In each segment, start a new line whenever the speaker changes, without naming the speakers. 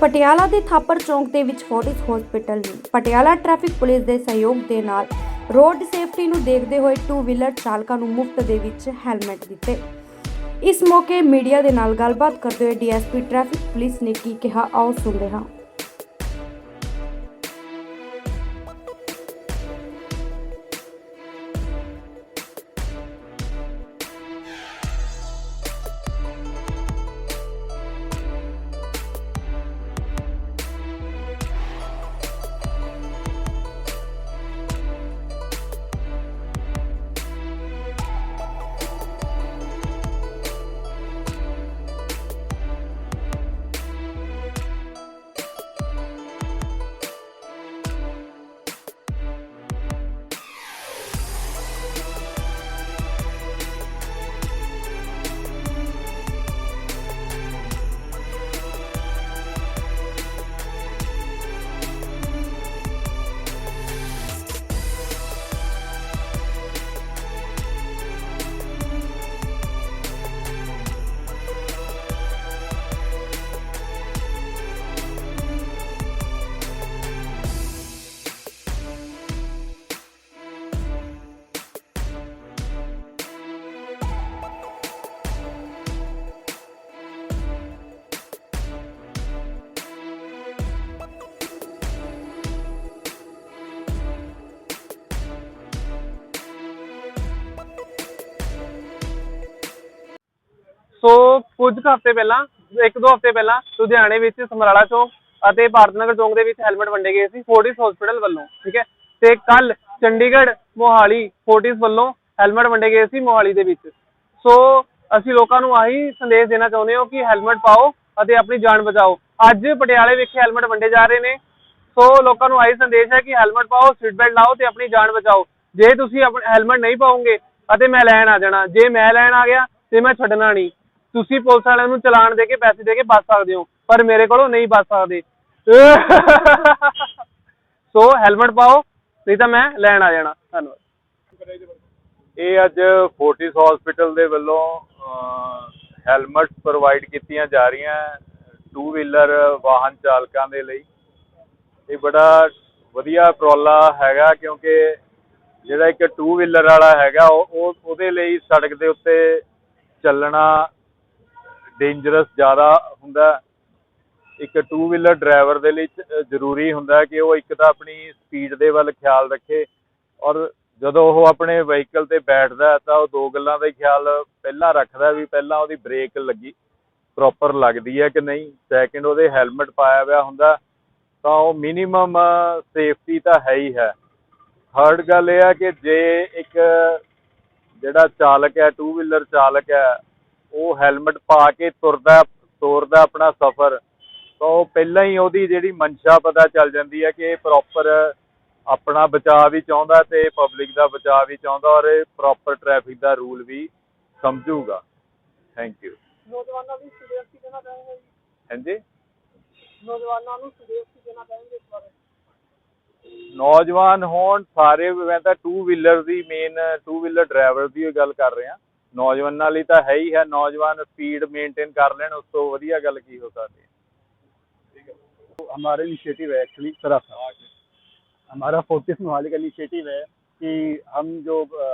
ਪਟਿਆਲਾ ਦੇ ਥਾਪਰ ਚੌਂਕ ਦੇ ਵਿੱਚ ਫੋਰਟਿਸ ਹਸਪੀਟਲ ਨੂੰ। ਪਟਿਆਲਾ ਟ੍ਰੈਫਿਕ ਪੁਲਿਸ ਦੇ ਸਹਿਯੋਗ ਦੇ ਨਾਲ ਰੋਡ ਸੇਫਟੀ ਨੂੰ ਦੇਖਦੇ ਹੋਏ ਟੂ ਵੀਲਰ ਚਾਲਕਾਂ ਨੂੰ ਮੁਫਤ ਦੇ ਵਿੱਚ ਹੈਲਮਟ ਦਿੱਤੇ। ਇਸ ਮੌਕੇ ਮੀਡੀਆ ਦੇ ਨਾਲ ਗੱਲਬਾਤ ਕਰਦੇ ਹੋਏ ਡੀਐਸਪੀ ਟ੍ਰੈਫਿਕ ਪੁਲਿਸ ਨੇ ਕੀ ਕਿਹਾ, ਆਓ ਸੁਣਦੇ ਹਾਂ।
ਸੋ ਕੁਝ ਹਫ਼ਤੇ ਪਹਿਲਾਂ, ਇੱਕ ਦੋ ਹਫ਼ਤੇ ਪਹਿਲਾਂ ਲੁਧਿਆਣੇ ਵਿੱਚ ਸਮਰਾਲਾ ਚੌਂਕ ਅਤੇ ਭਾਰਤ ਨਗਰ ਚੌਂਕ ਦੇ ਵਿੱਚ ਹੈਲਮਟ ਵੰਡੇ ਗਏ ਸੀ ਫੋਰਟਿਸ ਹਸਪੀਟਲ ਵੱਲੋਂ, ਠੀਕ ਹੈ? ਤੇ ਕੱਲ ਚੰਡੀਗੜ੍ਹ ਮੋਹਾਲੀ ਫੋਰਟਿਸ ਵੱਲੋਂ ਹੈਲਮਟ ਵੰਡੇ ਗਏ ਸੀ ਮੋਹਾਲੀ ਦੇ ਵਿੱਚ। ਸੋ ਅਸੀਂ ਲੋਕਾਂ ਨੂੰ ਆਹੀ ਸੰਦੇਸ਼ ਦੇਣਾ ਚਾਹੁੰਦੇ ਹਾਂ ਕਿ ਹੈਲਮਟ ਪਾਓ ਅਤੇ ਆਪਣੀ ਜਾਨ ਬਚਾਓ। ਅੱਜ ਪਟਿਆਲੇ ਵਿਖੇ ਹੈਲਮਟ ਵੰਡੇ ਜਾ ਰਹੇ ਨੇ। ਸੋ ਲੋਕਾਂ ਨੂੰ ਆਹੀ ਸੰਦੇਸ਼ ਹੈ ਕਿ ਹੈਲਮਟ ਪਾਓ ਸੀਟ ਬੈਲਟ ਲਾਓ ਤੇ ਆਪਣੀ ਜਾਨ ਬਚਾਓ। ਜੇ ਤੁਸੀਂ ਆਪਣਾ ਹੈਲਮਟ ਨਹੀਂ ਪਾਓਗੇ ਅਤੇ ਮੈਂ ਲੈਣ ਆ ਜਾਣਾ, ਜੇ ਮੈਂ ਲੈਣ ਆ ਗਿਆ ਤੇ ਮੈਂ ਛੱਡਣਾ ਨਹੀਂ। ਤੁਸੀਂ ਪੁਲਿਸ ਵਾਲਿਆਂ ਨੂੰ ਚਲਾਨ ਦੇ ਕੇ ਪੈਸੇ ਦੇ ਕੇ ਬਚ ਸਕਦੇ ਹੋ, ਪਰ ਮੇਰੇ ਕੋਲੋਂ ਨਹੀਂ ਬਚ ਸਕਦੇ। ਸੋ ਹੈਲਮਟ ਪਾਓ, ਨਹੀਂ ਤਾਂ ਮੈਂ ਲੈਣ ਆ ਜਾਣਾ। ਧੰਨਵਾਦ।
ਇਹ ਅੱਜ ਫੋਰਟਿਸ ਹਸਪੀਟਲ ਦੇ ਵੱਲੋਂ ਹੈਲਮਟ ਪ੍ਰੋਵਾਈਡ ਕੀਤੀਆਂ ਜਾ ਰਹੀਆਂ ਟੂ ਵੀਲਰ ਵਾਹਨ ਚਾਲਕਾਂ ਦੇ ਲਈ। ਇਹ ਬੜਾ ਵਧੀਆ ਉਪਰਾਲਾ ਹੈਗਾ ਕਿਉਂਕਿ ਜਿਹੜਾ ਇੱਕ ਟੂ ਵੀਲਰ ਵਾਲਾ ਹੈਗਾ ਉਹ- ਉਹਦੇ ਲਈ ਸੜਕ ਦੇ ਉੱਤੇ ਚੱਲਣਾ ਡੇਂਜਰਸ ਜ਼ਿਆਦਾ ਹੁੰਦਾ ਇੱਕ ਟੂ ਵੀਲਰ ਡਰਾਈਵਰ ਦੇ ਲਈ ਜ਼ਰੂਰੀ ਹੁੰਦਾ ਕਿ ਉਹ ਇੱਕ ਤਾਂ ਆਪਣੀ ਸਪੀਡ ਦੇ ਵੱਲ ਖਿਆਲ ਰੱਖੇ ਔਰ ਜਦੋਂ ਉਹ ਆਪਣੇ ਵਹੀਕਲ ਤੇ ਬੈਠਦਾ ਤਾਂ ਉਹ ਦੋ ਗੱਲਾਂ ਦਾ ਖਿਆਲ ਪਹਿਲਾਂ ਰੱਖਦਾ ਵੀ ਪਹਿਲਾਂ ਉਹਦੀ ਬ੍ਰੇਕ ਲੱਗੀ ਪ੍ਰੋਪਰ ਲੱਗਦੀ ਹੈ ਕਿ ਨਹੀਂ। ਸੈਕਿੰਡ ਉਹਦੇ ਹੈਲਮਟ ਪਾਇਆ ਹੋਇਆ ਹੁੰਦਾ, ਤਾਂ ਉਹ ਮਿਨੀਮਮ ਸੇਫਟੀ ਤਾਂ ਹੈ ਹੀ ਹੈ। ਥਰਡ ਗੱਲ ਇਹ ਹੈ ਕਿ ਜੇ ਇੱਕ ਜਿਹੜਾ ਚਾਲਕ ਹੈ ਟੂ ਵੀਲਰ ਚਾਲਕ ਹੈ ਉਹ ਹੈਲਮਟ ਪਾ ਕੇ ਤੁਰਦਾ ਤੋਰਦਾ ਆਪਣਾ ਸਫ਼ਰ। ਤਾਂ ਉਹ ਪਹਿਲਾਂ ਹੀ ਉਹਦੀ ਜਿਹੜੀ ਮਨਸ਼ਾ ਪਤਾ ਚੱਲ ਜਾਂਦੀ ਹੈ ਕਿ ਇਹ ਪ੍ਰੋਪਰ ਆਪਣਾ ਬਚਾਅ ਵੀ ਚਾਹੁੰਦਾ ਤੇ ਪਬਲਿਕ ਦਾ ਬਚਾਅ ਵੀ ਚਾਹੁੰਦਾ ਔਰ ਇਹ ਪ੍ਰੋਪਰ ਟ੍ਰੈਫਿਕ ਦਾ ਰੂਲ ਵੀ ਸਮਝੂਗਾ। ਥੈਂਕ ਯੂ
ਨੌਜਵਾਨਾਂ ਨੂੰ ਸੰਦੇਸ਼ ਕੀ ਦੇਣਾ ਚਾਹੁੰਗੇ?
ਹਾਂਜੀ?
ਨੌਜਵਾਨਾਂ ਨੂੰ ਸੰਦੇਸ਼ ਕੀ ਦੇਣਾ ਚਾਹੁੰਗੇ ਇਸ ਬਾਰੇ?
ਨੌਜਵਾਨ ਹੋਣ ਸਾਰੇ ਮੈਂ ਤਾਂ ਟੂ ਵੀਲਰ ਦੀ ਮੇਨ ਟੂ ਵੀਲਰ ਡਰਾਈਵਰ ਦੀ ਗੱਲ ਕਰ ਰਿਹਾ। ਨੌਜਵਾਨਾਂ ਲਈ ਤਾਂ ਹੈ ਹੀ ਹੈ ਨੌਜਵਾਨ ਸਪੀਡ ਮੇਨਟੇਨ ਕਰ ਲੈਣ ਉਸ ਤੋਂ ਵਧੀਆ ਗੱਲ ਕੀ ਹੋ ਸਕਦੀ ਹੈ
हमारा इनिशिएटिव है एक्चुअली सराफा हमारा फोर्टिस मोहाली का इनिशिएटिव है कि हम जो अ,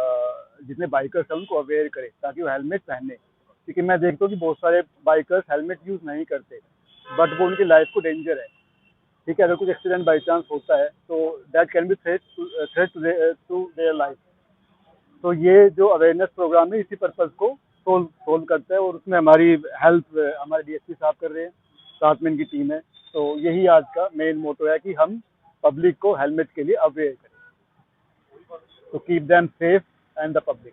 जितने बाइकर्स हैं उनको अवेयर करें ताकि वो हेलमेट पहने क्योंकि मैं देखता हूँ कि बहुत सारे बाइकर्स हेलमेट यूज़ नहीं करते बट वो उनकी लाइफ को डेंजर है ठीक है अगर कुछ एक्सीडेंट बाई चांस होता है तो that can be threat threat to their life तो ये जो अवेयरनेस प्रोग्राम है, इसी पर्पज़ को सोल्व सोल्व करता है और उसमें हमारी हेल्प हमारे डीएसपी साहब कर रहे हैं साथ में इनकी टीम है। तो यही आज का मेन मोटो है कि हम पब्लिक को हेलमेट के लिए अवेयर करें। To keep them safe and the public